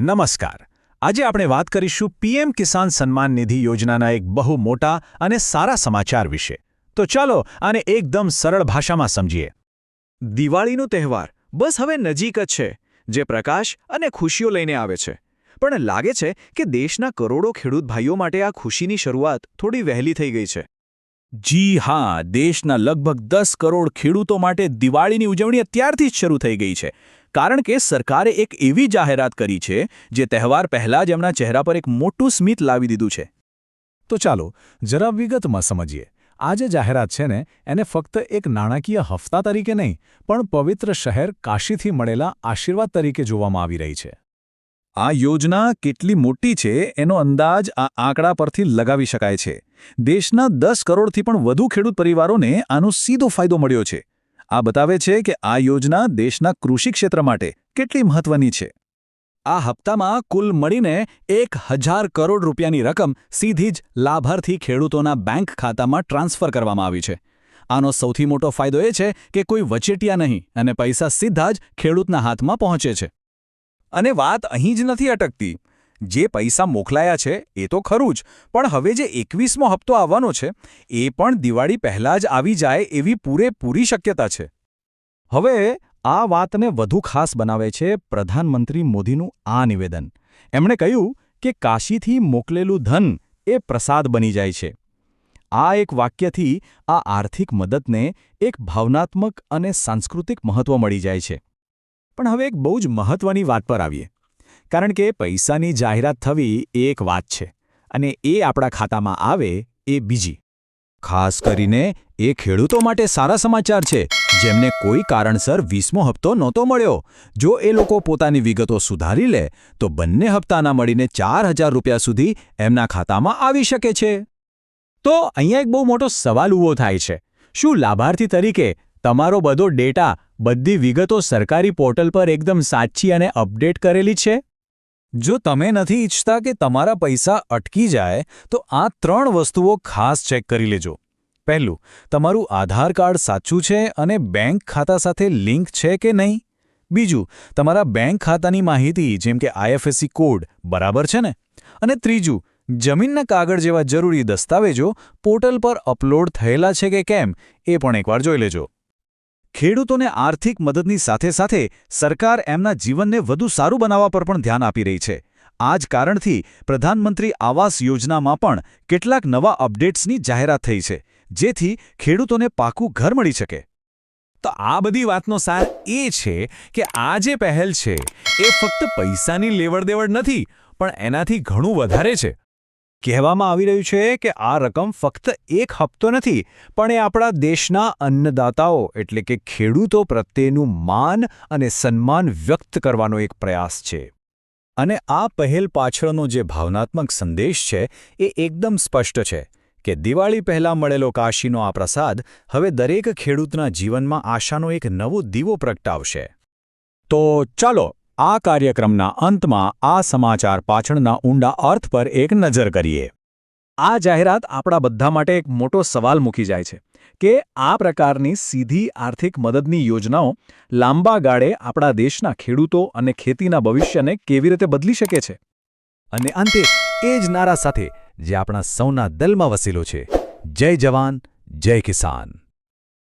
નમસ્કાર. આજે આપણે વાત કરીશું પીએમ કિસાન સન્માન નિધિ યોજનાના એક બહુ મોટા અને સારા સમાચાર વિશે. તો ચાલો આને એકદમ સરળ ભાષામાં સમજીએ. દિવાળીનો તહેવાર બસ હવે નજીક જ છે, જે પ્રકાશ અને ખુશીઓ લઈને આવે છે. પણ લાગે છે કે દેશના કરોડો ખેડૂત ભાઈઓ માટે આ ખુશીની શરૂઆત થોડી વહેલી થઈ ગઈ છે. જી હા, દેશના લગભગ દસ કરોડ ખેડૂતો માટે દિવાળીની ઉજવણી અત્યારથી જ શરૂ થઈ ગઈ છે. કારણ કે સરકારે એક એવી જાહેરાત કરી છે, જે તહેવાર પહેલાં જ એમના ચહેરા પર એક મોટું સ્મિત લાવી દીધું છે. તો ચાલો, જરા વિગતમાં સમજીએ. આ જે જાહેરાત છે ને, એને ફક્ત એક નાણાકીય હફતા તરીકે નહીં, પણ પવિત્ર શહેર કાશીથી મળેલા આશીર્વાદ તરીકે જોવામાં આવી રહી છે. આ યોજના કેટલી મોટી છે, એનો અંદાજ આ આંકડા પરથી લગાવી શકાય છે. દેશના દસ કરોડથી પણ વધુ ખેડૂત પરિવારોને આનો સીધો ફાયદો મળ્યો છે. આ બતાવે છે કે આ યોજના દેશના કૃષિ ક્ષેત્ર માટે કેટલી મહત્વની છે. આ હપ્તામાં કુલ મળીને એક હજાર કરોડ રૂપિયાની રકમ સીધી જ લાભાર્થી ખેડૂતોના બેંક ખાતામાં ટ્રાન્સફર કરવામાં આવી છે. આનો સૌથી મોટો ફાયદો એ છે કે કોઈ વચેટિયા નહીં અને પૈસા સીધા જ ખેડૂતના હાથમાં પહોંચે છે. અને વાત અહીં જ નથી અટકતી. જે પૈસા મોકલાયા છે, એ તો ખરું જ, પણ હવે જે એકવીસમો હપ્તો આવવાનો છે, એ પણ દિવાળી પહેલાં જ આવી જાય એવી પૂરેપૂરી શક્યતા છે. હવે આ વાતને વધુ ખાસ બનાવે છે પ્રધાનમંત્રી મોદીનું આ નિવેદન. એમણે કહ્યું કે કાશીથી મોકલેલું ધન એ પ્રસાદ બની જાય છે. આ એક વાક્યથી આ આર્થિક મદદને એક ભાવનાત્મક અને સાંસ્કૃતિક મહત્વ મળી જાય છે. પણ હવે એક બહુ જ મહત્વની વાત પર આવીએ. કારણ કે પૈસાની જાહેરાત થવી એ એક વાત છે અને એ આપણા ખાતામાં આવે એ બીજી. ખાસ કરીને એ ખેડૂતો માટે સારા સમાચાર છે, જેમને કોઈ કારણસર વીસમો હપ્તો નહોતો મળ્યો. જો એ લોકો પોતાની વિગતો સુધારી લે, તો બંને હપ્તાના મળીને ચાર હજાર રૂપિયા સુધી એમના ખાતામાં આવી શકે છે. તો અહીંયા એક બહુ મોટો સવાલ ઊભો થાય છે. શું લાભાર્થી તરીકે તમારો બધો ડેટા બધી વિગતો સરકારી પોર્ટલ પર એકદમ સાચી અને અપડેટ કરેલી છે? જો તમે નથી ઈચ્છતા કે તમારા પૈસા અટકી જાય, તો આ ત્રણ વસ્તુઓ ખાસ ચેક કરી લેજો. પહેલું, તમારું આધાર કાર્ડ સાચું છે અને બેંક ખાતા સાથે લિંક છે કે નહીં? બીજું, તમારા બેંક ખાતાની માહિતી, જેમ કે આઈએફએસસી કોડ, બરાબર છે ને? અને ત્રીજું, જમીનના કાગળ જેવા જરૂરી દસ્તાવેજો પોર્ટલ પર અપલોડ થયેલા છે કે કેમ, એ પણ એકવાર જોઈ લેજો. ખેડૂતોને આર્થિક મદદની સાથે સાથે સરકાર એમના જીવનને વધુ સારું બનાવવા પર પણ ધ્યાન આપી રહી છે. આ જ કારણથી પ્રધાનમંત્રી આવાસ યોજનામાં પણ કેટલાક નવા અપડેટ્સની જાહેરાત થઈ છે, જેથી ખેડૂતોને પાકું ઘર મળી શકે. તો આ બધી વાતનો સાર એ છે કે આ જે પહેલ છે, એ ફક્ત પૈસાની લેવડદેવડ નથી, પણ એનાથી ઘણું વધારે છે. કહેવામાં આવી રહ્યું છે કે આ રકમ ફક્ત એક હપ્તો નથી, પણ એ આપણા દેશના અન્નદાતાઓ એટલે કે ખેડૂતો પ્રત્યેનું માન અને સન્માન વ્યક્ત કરવાનો એક પ્રયાસ છે. અને આ પહેલ પાછળનો જે ભાવનાત્મક સંદેશ છે, એ એકદમ સ્પષ્ટ છે કે દિવાળી પહેલાં મળેલો કાશીનો આ પ્રસાદ હવે દરેક ખેડૂતના જીવનમાં આશાનો એક નવો દીવો પ્રગટાવશે. તો ચાલો આ કાર્યક્રમના અંતમાં આ સમાચાર પાછળના ઊંડા અર્થ પર એક નજર કરીએ. આ જાહેરાત આપણા બધા માટે એક મોટો સવાલ મૂકી જાય છે કે આ પ્રકારની સીધી આર્થિક મદદની યોજનાઓ લાંબા ગાળે આપણા દેશના ખેડૂતો અને ખેતીના ભવિષ્યને કેવી રીતે બદલી શકે છે? અને અંતે, એ જ નારા સાથે જે આપણા સૌના દલમાં વસેલો છે. જય જવાન, જય કિસાન.